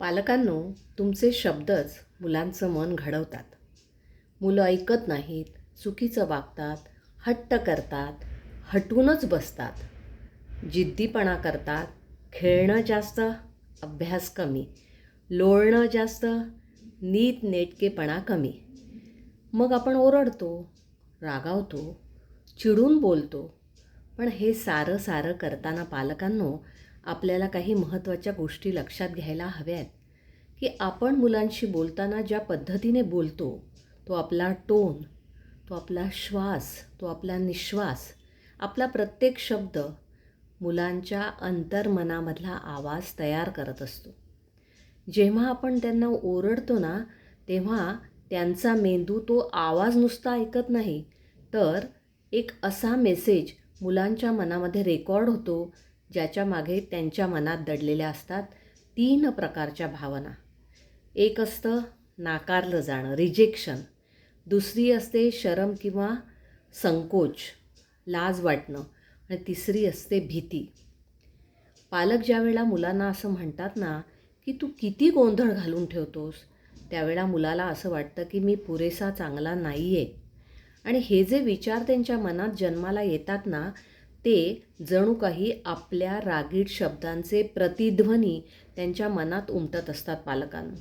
पालकांनो तुमचे शब्दच मुलांचं मन घडवतात. मुलं ऐकत नाहीत चुकीचं वागतात हट्ट करतात हटूनच बसतात. जिद्दीपणा करतात खेळणं जास्त अभ्यास कमी. लोळणं जास्त नीटनेटकेपणा कमी. मग आपण ओरडतो रागावतो चिडून बोलतो. पण हे सारं सारं करताना पालकांनो आपल्याला काही महत्त्वाच्या गोष्टी लक्षात घ्यायला हव्यात. की आपण मुलांशी बोलताना ज्या पद्धतीने बोलतो तो आपला टोन तो आपला श्वास तो आपला निश्वास आपला प्रत्येक शब्द मुलांच्या अंतर्मनामधला आवाज तयार करत असतो. जेव्हा आपण त्यांना ओरडतो ना तेव्हा त्यांचा मेंदू तो आवाज नुसता ऐकत नाही. तर एक असा मेसेज मुलांच्या मनामध्ये रेकॉर्ड होतो ज्याच्या मागे त्यांच्या मनात दडलेल्या असतात तीन प्रकारच्या भावना. एक असतं नाकारलं जाणं रिजेक्शन दुसरी असते शरम किंवा संकोच लाज वाटणं. आणि तिसरी असते भीती. पालक ज्यावेळेला मुलांना असं म्हणतात ना की तू किती गोंधळ घालून ठेवतोस? त्यावेळेला मुलाला असं वाटतं की मी पुरेसा चांगला नाही आहे आणि हे जे विचार त्यांच्या मनात जन्माला येतात ना ते जणू काही आपल्या रागीट शब्दांचे प्रतिध्वनी त्यांच्या मनात उमटत असतात पालकांना.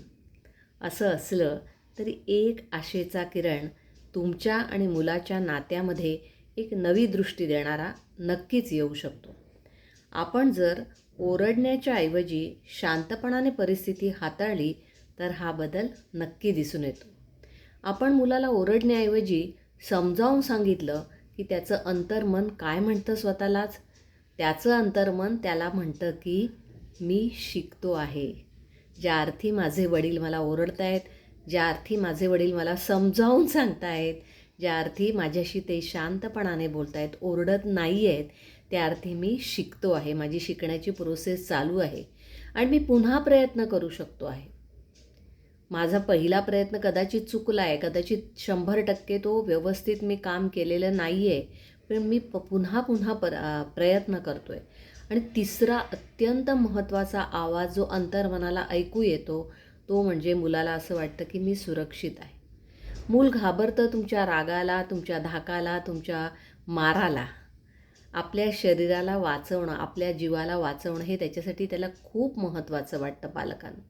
असं असलं तरी एक आशेचा किरण तुमच्या आणि मुलाच्या नात्यामध्ये एक नवी दृष्टी देणारा नक्कीच येऊ शकतो. आपण जर ओरडण्याच्या ऐवजी शांतपणाने परिस्थिती हाताळली तर हा बदल नक्की दिसून येतो. आपण मुलाला ओरडण्याऐवजी समजावून सांगितलं की त्याचं अंतर्मन काय म्हणतं स्वतःलाच? त्याचं अंतर्मन त्याला म्हणतं की मी शिकतो आहे. ज्या अर्थी माझे वडील मला ओरडतायत ज्या अर्थी माझे वडील मला समजावून सांगतायत ज्या अर्थी माझ्याशी ते शांतपणाने बोलतायत ओरडत नाही आहेत त्या अर्थी मी शिकतो आहे. माझी शिकण्याची प्रोसेस चालू आहे. आणि मी पुन्हा प्रयत्न करू शकतो आहे. माझा पहिला प्रयत्न कदाचित चुकला आहे. कदाचित शंभर टक्के तो व्यवस्थित मी काम केलेलं नाही आहे पण मी प पुन्हा पुन्हा पर प्रयत्न करतो आहे आणि तिसरा अत्यंत महत्त्वाचा आवाज जो अंतर्मनाला ऐकू येतो तो म्हणजे मुलाला असं वाटतं की मी सुरक्षित आहे. मूल घाबरतं तुमच्या रागाला तुमच्या धाकाला तुमच्या माराला. आपल्या शरीराला वाचवणं आपल्या जीवाला वाचवणं हे त्याच्यासाठी त्याला खूप महत्त्वाचं वाटतं पालकांना.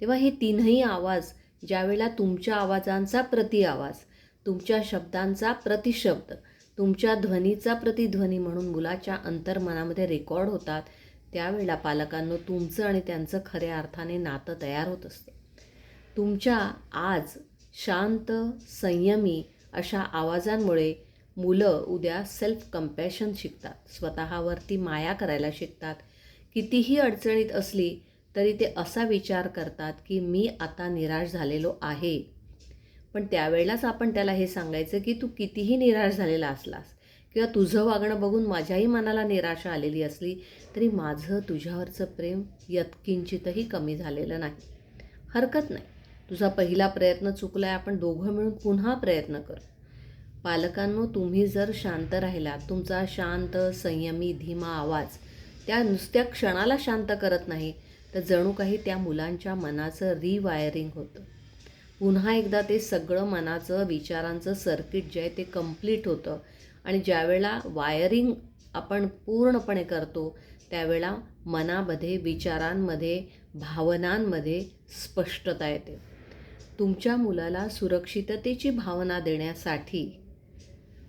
तेव्हा हे तीनही आवाज ज्यावेळेला तुमच्या आवाजांचा प्रति आवाज तुमच्या शब्दांचा प्रतिशब्द तुमच्या ध्वनीचा प्रतिध्वनी म्हणून मुलाच्या अंतर्मनामध्ये रेकॉर्ड होतात त्यावेळेला पालकांनो तुमचं आणि त्यांचं खऱ्या अर्थाने नातं तयार होत असतं. तुमच्या आज शांत संयमी अशा आवाजांमुळे मुलं उद्या सेल्फ कम्पॅशन शिकतात. स्वतःवरती माया करायला शिकतात. कितीही अडचणीत असली तरी ते असा विचार करतात की मी आता निराश झालेलो आहे. पण त्यावेळेलाच आपण त्याला हे सांगायचं की तू कितीही निराश झालेला असलास किंवा तुझं वागणं बघून माझ्याही मनाला निराशा आलेली असली तरी माझं तुझ्यावरचं प्रेम यत्किंचितही कमी झालेलं नाही. हरकत नाही. तुझा पहिला प्रयत्न चुकला आहे आपण दोघं मिळून पुन्हा प्रयत्न कर. पालकांनो तुम्ही जर शांत राहिलात तुमचा शांत संयमी धीमा आवाज त्या नुसत्या क्षणाला शांत करत नाही तर जणू काही त्या मुलांच्या मनाचं रिवायरिंग होतं. पुन्हा एकदा ते सगळं मनाचं विचारांचं सर्किट जे आहे ते कंप्लीट होतं. आणि ज्यावेळेला वायरिंग आपण पूर्णपणे करतो त्यावेळेला मनामध्ये विचारांमध्ये भावनांमध्ये स्पष्टता येते. तुमच्या मुलाला सुरक्षिततेची भावना देण्यासाठी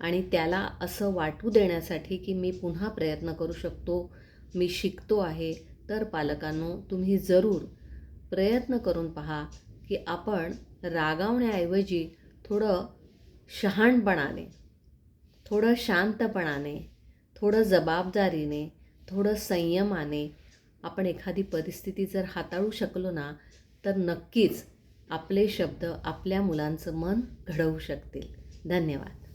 आणि त्याला असं वाटू देण्यासाठी की मी पुन्हा प्रयत्न करू शकतो मी शिकतो आहे तर पालकांनो तुम्ही जरूर प्रयत्न करून पहा की आपण रागावण्याऐवजी थोडं शहाणपणाने थोडं शांतपणाने थोडं जबाबदारीने थोडं संयमाने आपण एखादी परिस्थिती जर हाताळू शकलो ना तर नक्कीच आपले शब्द आपल्या मुलांचं मन घडवू शकतील. धन्यवाद.